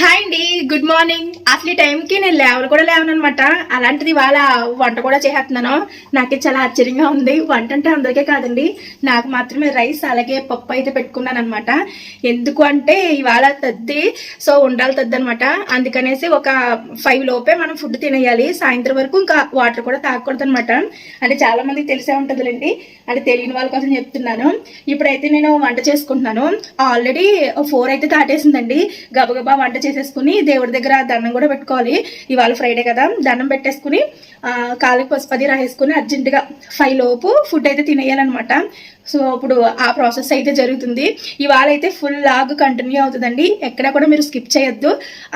Hi అండి good morning. అసలు ఈ టైంకి నేను లేవలు కూడా లేవను అనమాట అలాంటిది వాళ్ళ వంట కూడా చేస్తున్నాను నాకు చాలా ఆశ్చర్యంగా ఉంది. వంట అంటే అందరికీ కాదండి. నాకు మాత్రమే రైస్ అలాగే పప్పు అయితే పెట్టుకున్నాను అనమాట ఎందుకు అంటే ఇవాళ తద్ది సో ఉండాలి తద్ది అనమాట అందుకనేసి ఒక ఫైవ్ లోపే మనం ఫుడ్ తినేయాలి. సాయంత్రం వరకు ఇంకా వాటర్ కూడా తాగకూడదు అనమాట అంటే చాలా మందికి తెలిసే ఉంటుందిలేండి. అంటే తెలియని వాళ్ళ కోసం చెప్తున్నాను. ఇప్పుడైతే నేను వంట చేసుకుంటున్నాను. ఆల్రెడీ ఫోర్ అయితే దాటేసిందండి. గబగబా వంట చేసేసుకుని దేవుడి దగ్గర దండం కూడా పెట్టుకోవాలి. ఇవాళ ఫ్రైడే కదా దండం పెట్టేసుకుని కాలికి కాళ్ళకి పసుపది రాసేసుకుని అర్జెంటుగా ఫైవ్ లోపు ఫుడ్ అయితే తినేయాలన్నమాట. సో ఇప్పుడు ఆ ప్రాసెస్ అయితే జరుగుతుంది. ఇవాళ అయితే ఫుల్ లాగ్ కంటిన్యూ అవుతుందండి. ఎక్కడ కూడా మీరు స్కిప్ చేయొద్దు.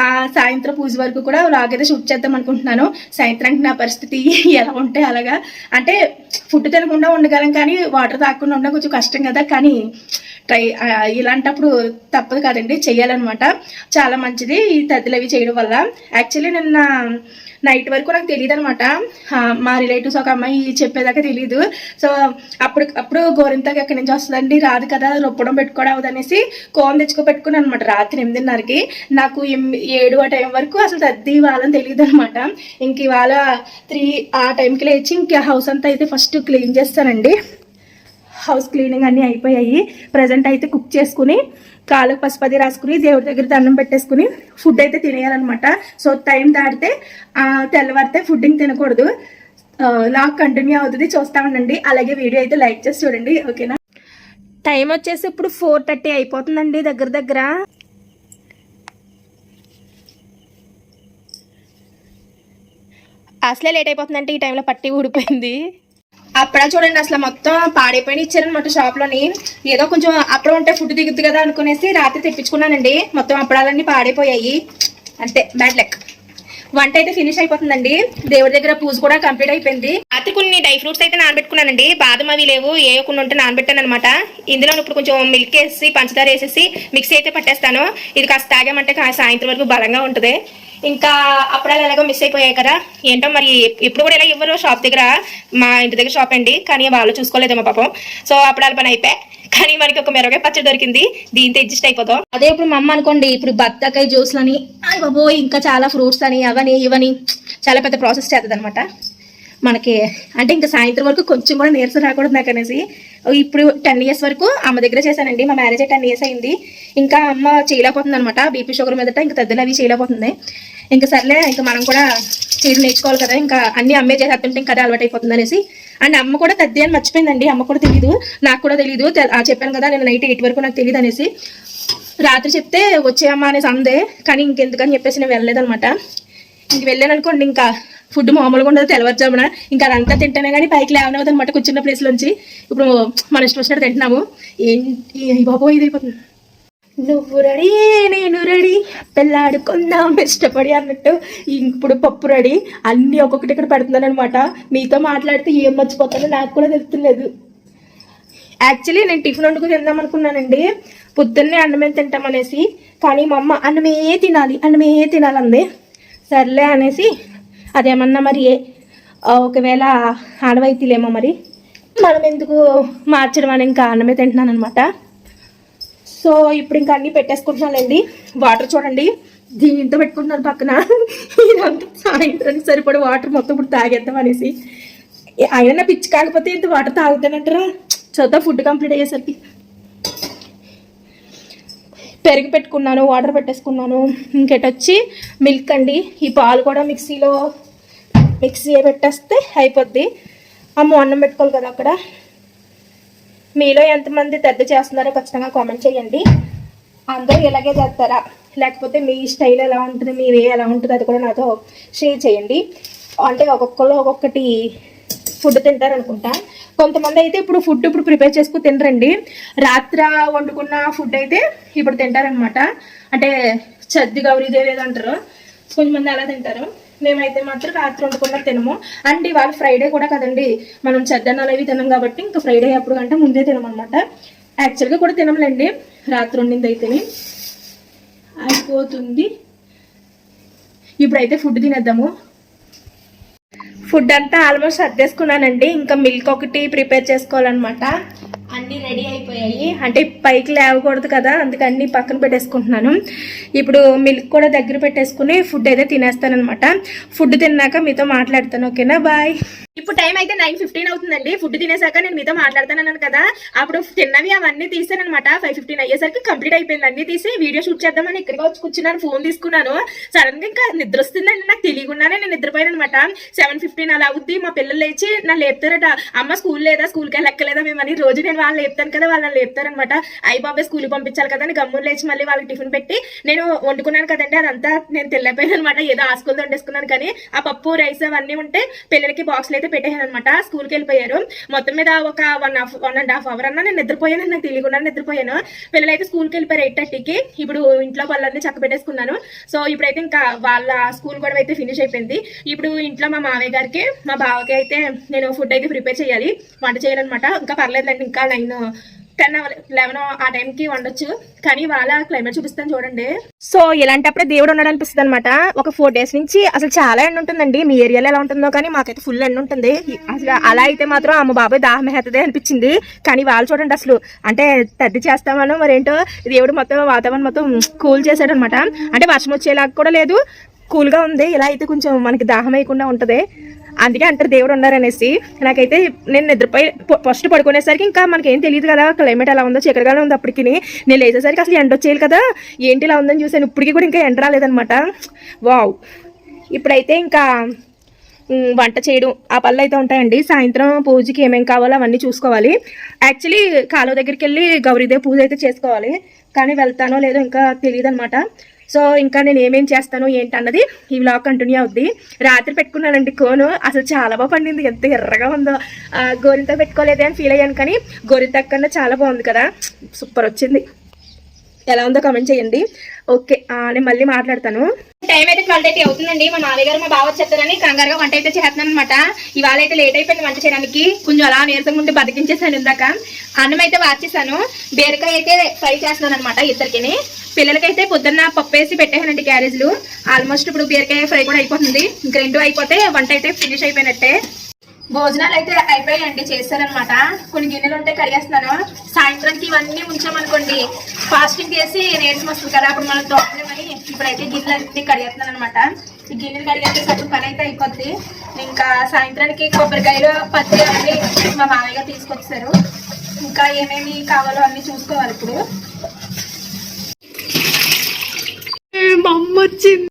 ఆ సాయంత్రం పూజ వరకు కూడా లాగ్ అయితే షూట్ చేద్దాం అనుకుంటున్నాను. సాయంత్రానికి నా పరిస్థితి ఎలా ఉంటే అలాగా. అంటే ఫుడ్ తినకుండా ఉండగలం కానీ వాటర్ తాగకుండా ఉండడం కొంచెం కష్టం కదా. కానీ ట్రై ఇలాంటప్పుడు తప్పదు కదండి. చేయాలన్నమాట చాలా మంచిది ఈ తద్దులు అవి చేయడం వల్ల. యాక్చువల్లీ నిన్న నైట్ వరకు నాకు తెలియదు అనమాట మా రిలేటివ్స్ ఒక అమ్మాయి చెప్పేదాకా తెలియదు సో అప్పుడు అప్పుడు గోరింతకి ఎక్కడి నుంచి వస్తుందండి? రాదు కదా రొప్పడం పెట్టుకోవడం అవదనేసి కోన్ తెచ్చుకో పెట్టుకున్నాను అనమాట రాత్రి ఎనిమిదిన్నరకి. నాకు ఏడు ఆ టైం వరకు అసలు తద్ది వాళ్ళని తెలియదు అనమాట ఇంక ఇవాళ త్రీ ఆ టైంకి లేచి ఇంక హౌస్ అంతా అయితే ఫస్ట్ క్లీన్ చేస్తానండి. హౌస్ క్లీనింగ్ అన్నీ అయిపోయాయి. ప్రజెంట్ అయితే కుక్ చేసుకుని కాళ్ళకు పసుపది రాసుకుని దేవుడి దగ్గర దండం పెట్టేసుకుని ఫుడ్ అయితే తినేయాలన్నమాట. సో టైం దాటితే తెల్లవారితే ఫుడ్డింగ్ తినకూడదు. లాక్ కంటిన్యూ అవుతుంది. చూస్తామండి అలాగే వీడియో అయితే లైక్ చేసి చూడండి. ఓకేనా? టైం వచ్చేసి ఇప్పుడు ఫోర్ థర్టీ అయిపోతుందండి దగ్గర దగ్గర. అసలే లేట్ అయిపోతుందంటే ఈ టైంలో పట్టి ఊడిపోయింది. అప్పుడా చూడండి అసలు మొత్తం పాడైపోయిన ఇచ్చారనమాట షాప్లోని. ఏదో కొంచెం అప్పుడు ఉంటే ఫుడ్ దిగుద్ది కదా అనుకునేసి రాత్రి తెప్పించుకున్నానండి. మొత్తం అప్పడాలన్నీ పాడైపోయాయి. అంతే బ్యాడ్ లెక్ వంట అయితే ఫినిష్ అయిపోతుందండి. దేవుడి దగ్గర పూజ కూడా కంప్లీట్ అయిపోయింది. అతి కొన్ని డ్రై ఫ్రూట్స్ అయితే నానబెట్టుకున్నానండి. బాదం అవి లేవు ఏ కొన్ని ఉంటే నానబెట్టాను అనమాట ఇందులో ఇప్పుడు కొంచెం మిల్క్ వేసి పంచదార వేసేసి మిక్సీ అయితే పట్టేస్తాను. ఇది కాస్త తాగామంటే సాయంత్రం వరకు బలంగా ఉంటుంది. ఇంకా అప్పుడాలు ఎలాగో మిస్ అయిపోయాయి కదా. ఏంటో మరి ఇప్పుడు కూడా ఇలా ఇవ్వరు షాప్ దగ్గర. మా ఇంటి దగ్గర షాప్ అండి. కానీ వాళ్ళు చూసుకోలేదేమో పాపం. సో అప్పుడాల పని అయిపోయి కానీ మనకి ఒక మిరపకాయ పచ్చడి దొరికింది. దీంతో అడ్జస్ట్ అయిపోతాం అదే ఇప్పుడు మా అమ్మ అనుకోండి ఇప్పుడు బత్తాకాయ జ్యూస్లు అని అయ్య బాబోయ్ ఇంకా చాలా ఫ్రూట్స్ అని అవని ఇవని చాలా పెద్ద ప్రాసెస్ చేస్తుంది అనమాట మనకి అంటే ఇంకా సాయంత్రం వరకు కొంచెం కూడా నీరసం రాకూడదు నాకు అనేసి. ఇప్పుడు టెన్ ఇయర్స్ వరకు అమ్మ దగ్గర చేశానండి. మా మ్యారేజ్ టెన్ ఇయర్స్ అయింది. ఇంకా అమ్మ చేయలేకపోతుంది అనమాట బీపీ షుగర్ మీదట ఇంకా తద్దులు అవి చేయలేకపోతుంది. ఇంకా సర్లే ఇంకా మనం కూడా చేయడం నేర్చుకోవాలి కదా. ఇంకా అన్ని అమ్మే చేసేస్తుంటే ఇంకా అదే అలవాటు అయిపోతుంది అనేసి అండ్ అమ్మ కూడా తద్ది అని మర్చిపోయిందండి. అమ్మ కూడా తెలియదు నాకు కూడా తెలియదు ఆ చెప్పాను కదా నేను నైట్ ఎయిట్ వరకు నాకు తెలియదు అనేసి. రాత్రి చెప్తే వచ్చేయమ్మా అనేసి అందే కానీ ఇంకెందుకని చెప్పేసి నేను వెళ్ళలేదనమాట ఇంక వెళ్ళాను అనుకోండి ఇంకా ఫుడ్ మామూలుగా ఉండదు తెల్లవారుజామున. ఇంకా అదంతా తింటేనే కానీ పైకి లేవనవద్దు అనమాట కూర్చున్న ప్లేస్ నుంచి ఇప్పుడు మన ఇష్టం వచ్చినట్టు తింటున్నాము. ఏంటి బాబో ఇది అయిపోతుంది. నువ్వు రెడీ నేను రెడీ. పెళ్ళాడుకుందాం ఇష్టపడి అన్నట్టు ఇప్పుడు పప్పు రెడీ. అన్నీ ఒక్కొక్కటి ఇక్కడ పెడుతున్నాను అనమాట మీతో మాట్లాడితే ఏం మర్చిపోతానో నాకు కూడా తెలుస్తులేదు. యాక్చువల్లీ నేను టిఫిన్ వండుకు తిందాం అనుకున్నానండి. పొద్దున్నే అన్నమే తింటామనేసి కానీ మా అమ్మ అన్నమే తినాలి అన్నమే తినాలంది. సర్లే అనేసి అదేమన్నా మరి ఒకవేళ ఆడవైతీలేమో మరి. మనం ఎందుకు మార్చడం అని ఇంకా అన్నమే తింటున్నాను అనమాట సో ఇప్పుడు ఇంకా అన్ని పెట్టేసుకుంటున్నానండి. వాటర్ చూడండి. దీంతో పెట్టుకుంటున్నాను పక్కన. ఇదంతా సాయంత్రానికి సరిపడే వాటర్ మొత్తం ఇప్పుడు తాగేద్దాం అనేసి. ఆయన పిచ్చి కాకపోతే ఇంత వాటర్ తాగుతానంటారా? చదువు ఫుడ్ కంప్లీట్ అయ్యేసరికి. పెరుగు పెట్టుకున్నాను వాటర్ పెట్టేసుకున్నాను. ఇంకెటొచ్చి మిల్క్ అండి. ఈ పాలు కూడా మిక్సీలో మిక్సీ పెట్టేస్తే అయిపోద్ది. అమ్మ అన్నం పెట్టుకోవాలి కదా అక్కడ. మీలో ఎంతమంది పెద్ద చేస్తున్నారో ఖచ్చితంగా కామెంట్ చేయండి. అందరూ ఇలాగే చేస్తారా? లేకపోతే మీ స్టైల్ ఎలా ఉంటుంది? మీ వే ఎలా ఉంటుంది? అది కూడా నాతో షేర్ చేయండి. అంటే ఒక్కొక్కరు ఒక్కొక్కటి ఫుడ్ తింటారు అనుకుంటా. కొంతమంది అయితే ఇప్పుడు ఫుడ్ ఇప్పుడు ప్రిపేర్ చేసుకుని తినరండి. రాత్ర వండుకున్న ఫుడ్ అయితే ఇప్పుడు తింటారనమాట అంటే చద్ది గౌరీదేవి ఏదో అంటారు. కొంతమంది అలా తింటారు. మేమైతే మాత్రం రాత్రి వండుకున్న తినము. అండ్ ఇవాళ ఫ్రైడే కూడా కదండి మనం చెద్దన్నాలు అవి తినం కాబట్టి ఇంకా ఫ్రైడే అప్పుడు కంటే ముందే తినమన్నమాట. యాక్చువల్గా కూడా తినములేండి. రాత్రి వండింది అయితేనే అయిపోతుంది. ఇప్పుడైతే ఫుడ్ తినేద్దాము. ఫుడ్ అంతా ఆల్మోస్ట్ సర్దేసుకున్నానండి. ఇంకా మిల్క్ ఒకటి ప్రిపేర్ చేసుకోవాలన్నమాట. అన్నీ రెడీ అయిపోయాయి. అంటే పైకి లేవకూడదు కదా అందుకే అన్ని పక్కన పెట్టేసుకుంటున్నాను. ఇప్పుడు మిల్క్ కూడా దగ్గర పెట్టేసుకుని ఫుడ్ అయితే తినేస్తానమాట ఫుడ్ తిన్నాక మీతో మాట్లాడతాను ఓకేనా? బాయ్ ఇప్పుడు టైం అయితే నైన్ ఫిఫ్టీన్ అవుతుందండి. ఫుడ్ తినేసాక నేను మీతో మాట్లాడుతానన్నాను కదా. అప్పుడు తిన్నవి అవన్నీ తీసానమాట ఫైవ్ ఫిఫ్టీన్ అయ్యేసరికి కంప్లీట్ అయిపోయింది. అన్ని తీసి వీడియో షూట్ చేద్దామని ఇక్కడికి వచ్చి కూర్చున్నాను ఫోన్ తీసుకున్నాను. సడన్గా ఇంకా నిద్ర వస్తుందండి. నాకు తెలియకుండానే నేను నిద్రపోయాను అనమాట సెవెన్ ఫిఫ్టీన్ అలా అవుద్ది. మా పిల్లలు లేచి నన్ను లేపుతారట. అమ్మ స్కూల్ లేదా? స్కూల్కి వెళ్ళక్కలేదా మేమని రోజు నేను వాళ్ళు లేపుతాను కదా. వాళ్ళని లేపుతారనమాట అయ్యి బాబాయ్ స్కూల్కి పంపించాలి కదా అని గమ్ములు లేచి మళ్ళీ వాళ్ళకి టిఫిన్ పెట్టి నేను వండుకున్నాను కదండి. అదంతా నేను తెల్లపోయాను అనమాట ఏదో ఆ స్కూల్ వండేసుకున్నాను కానీ ఆ పప్పు రైస్ అవన్నీ ఉంటే పిల్లలకి బాక్స్లు అయితే పెట్టేసాను అనమాట స్కూల్కి వెళ్ళిపోయారు. మొత్తం మీద ఒక one half one and half hour అన్నా నేను నిద్రపోయాను నాకు తెలియకుండా నిద్రపోయాను. పిల్లలు అయితే స్కూల్కి వెళ్ళిపోయారు ఎయిట్ థర్టీకి ఇప్పుడు ఇంట్లో వాళ్ళన్నీ చక్క పెట్టేసుకున్నాను. సో ఇప్పుడైతే ఇంకా వాళ్ళ స్కూల్ కూడా అయితే ఫినిష్ అయిపోయింది. ఇప్పుడు ఇంట్లో మా మామయ్య గారికి మా బావకి అయితే నేను ఫుడ్ అయితే ప్రిపేర్ చేయాలి. వంట చేయాలన్నమాట. ఇంకా పర్లేదండి ఇంకా నైన్ టెన్ లెవెన్ ఆ టైంకి వండొచ్చు. కానీ వాళ్ళ క్లైమేట్ చూపిస్తాను చూడండి. సో ఇలాంటప్పుడే దేవుడు ఉన్నాడు అనిపిస్తుంది అనమాట ఒక ఫోర్ డేస్ నుంచి అసలు చాలా ఎండ ఉంటుందండి. మీ ఏరియాలో ఎలా ఉంటుందో కానీ మాకైతే ఫుల్ ఎండ ఉంటుంది. అసలు అలా అయితే మాత్రం అమ్మ బాబాయ్ దాహం హెత్తదే అనిపించింది. కానీ వాళ్ళు చూడండి అసలు అంటే తద్ది చేస్తామనో మరేంటో దేవుడు మొత్తం వాతావరణం మొత్తం కూల్ చేశాడు అనమాట అంటే వర్షం వచ్చేలాగా కూడా లేదు. కూల్గా ఉంది. ఇలా అయితే కొంచెం మనకి దాహం వేయకుండా ఉంటుంది. అందుకే అంటారు దేవుడు ఉన్నారనేసి. నాకైతే నేను నిద్రపోయి ఫస్ట్ పడుకునేసరికి ఇంకా మనకి ఏం తెలియదు కదా క్లైమేట్ ఎలా ఉందో చీకటిగానే ఉంది అప్పటికి నేను లేచేసరికి అసలు ఎండ వచ్చేయాలి కదా. ఏంటి ఇలా ఉందని చూసాను ఇప్పటికీ కూడా ఇంకా ఎండ రాలేదనమాట వావ్. ఇప్పుడైతే ఇంకా వంట చేయడం ఆ పనులు అయితే ఉంటాయండి. సాయంత్రం పూజకి ఏమేమి కావాలో అవన్నీ చూసుకోవాలి. యాక్చువల్లీ కాలువ దగ్గరికి వెళ్ళి గౌరీదేవి పూజ అయితే చేసుకోవాలి. కానీ వెళ్తానో లేదో ఇంకా తెలియదు అనమాట సో ఇంకా నేను ఏమేం చేస్తాను ఏంటన్నది ఈ వ్లాగ్ కంటిన్యూ అవుద్ది. రాత్రి పెట్టుకున్నానండి కోను. అసలు చాలా బాగా పండింది. ఎంత ఎర్రగా ఉందో. గోరింత పెట్టుకోలేదే అని ఫీల్ అయ్యాను కానీ గోరింత కన్నా చాలా బాగుంది కదా. సూపర్ వచ్చింది. ఎలా ఉందో కమెంట్ చేయండి. ఓకే నేను మళ్ళీ మాట్లాడతాను. టైం అయితే ట్వెల్వ్ థర్టీ అవుతుందండి. మా మామయ్య గారు మా బావ వచ్చేస్తారని కంగారుగా వంట అయితే చేస్తున్నాను అనమాట ఇవాళ అయితే లేట్ అయిపోయింది వంట చేయడానికి. కొంచెం అలా నీరసంగా ఉండి బతికించేసాను ఇందాక. అన్నం అయితే వాచేసాను బీరకాయ అయితే ఫ్రై చేస్తున్నాను అనమాట ఇద్దరికి పిల్లలకైతే పొద్దున్న పప్పు వేసి పెట్టేసానండి క్యారేజ్లు. ఆల్మోస్ట్ ఇప్పుడు బీరకాయ ఫ్రై కూడా అయిపోతుంది. ఇంక రెండు అయిపోతే వంట అయితే ఫినిష్ అయిపోయినట్టే. భోజనాలు అయితే అయిపోయాయండి చేశారనమాట కొన్ని గిన్నెలు ఉంటే కడిగేస్తున్నాను. సాయంత్రానికి ఇవన్నీ ఉంచామనుకోండి ఫాస్టింగ్ చేసి నీరసం వస్తుంది కదా అప్పుడు మనం తోటలేమని ఇప్పుడైతే గిన్నెలు అన్ని కడిగేస్తున్నాను అనమాట ఈ గిన్నెలు కడిగేసేసరికి పని అయితే అయిపోద్ది. ఇంకా సాయంత్రానికి కొబ్బరికాయలు పత్తి అన్ని మా మామయ్య తీసుకొచ్చారు. ఇంకా ఏమేమి కావాలో అన్ని చూసుకోవాలి ఇప్పుడు. మా అమ్మ వచ్చింది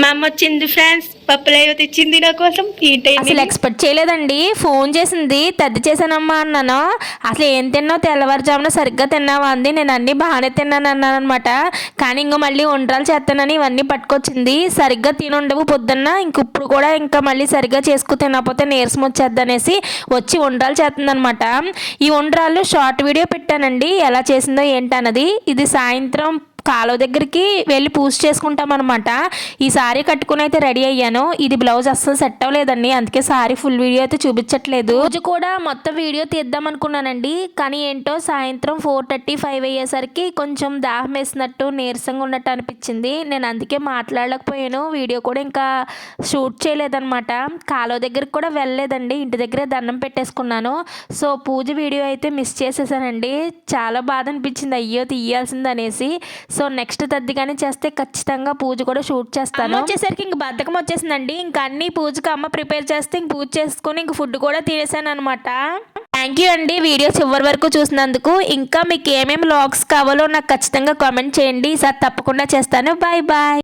మా అమ్మ వచ్చింది ఫ్రెండ్స్ పప్పులేవో తెచ్చింది నా కోసం. ఈ టైం అసలు ఎక్స్పెక్ట్ చేయలేదండి. ఫోన్ చేసింది తద్ది చేశానమ్మా అన్నాను. అసలు ఏం తిన్నావు? తెల్లవారుజామున సరిగ్గా తిన్నావా అంది. నేను అన్నీ బాగానే తిన్నాను అన్నాను అనమాట కానీ ఇంకో మళ్ళీ వంటలు చేస్తానని ఇవన్నీ పట్టుకొచ్చింది. సరిగ్గా తిని ఉండవు పొద్దున్న. ఇంక ఇప్పుడు కూడా ఇంకా మళ్ళీ సరిగ్గా చేసుకు తినకపోతే నీరసం వచ్చేద్ది అనేసి వచ్చి వంటలు చేస్తుందనమాట ఈ వంటరాలు షార్ట్ వీడియో పెట్టానండి. ఎలా చేసిందో ఏంటన్నది. ఇది సాయంత్రం కాలువ దగ్గరికి వెళ్ళి పూజ చేసుకుంటాం అనమాట ఈ సారీ కట్టుకుని అయితే రెడీ అయ్యాను. ఇది బ్లౌజ్ అస్సలు సెట్ అవ్వలేదండి. అందుకే సారీ ఫుల్ వీడియో అయితే చూపించట్లేదు. రోజు కూడా మొత్తం వీడియో తీద్దాం అనుకున్నానండి. కానీ ఏంటో సాయంత్రం ఫోర్ థర్టీ ఫైవ్ అయ్యేసరికి కొంచెం దాహం వేసినట్టు నీరసంగా ఉన్నట్టు అనిపించింది. నేను అందుకే మాట్లాడలేకపోయాను. వీడియో కూడా ఇంకా షూట్ చేయలేదన్నమాట. కాలువ దగ్గరికి కూడా వెళ్ళలేదండి. ఇంటి దగ్గరే దండం పెట్టేసుకున్నాను. సో పూజ వీడియో అయితే మిస్ చేసేసానండి. చాలా బాధ అనిపించింది. అయ్యో తీయాల్సింది అనేసి సో నెక్స్ట్ తద్దిగానే చేస్తే ఖచ్చితంగా పూజ కూడా షూట్ చేస్తాను. వచ్చేసరికి ఇంక బద్ధకం వచ్చేసిందండి. ఇంకా అన్ని పూజకి అమ్మ ప్రిపేర్ చేస్తే ఇంక పూజ చేసుకుని ఇంక ఫుడ్ కూడా తినేసాను అనమాట థ్యాంక్ యూ అండి వీడియో చివరి వరకు చూసినందుకు. ఇంకా మీకు ఏమేమి లాగ్స్ కావాలో నాకు ఖచ్చితంగా కామెంట్ చేయండి. ఈసారి తప్పకుండా చేస్తాను. Bye bye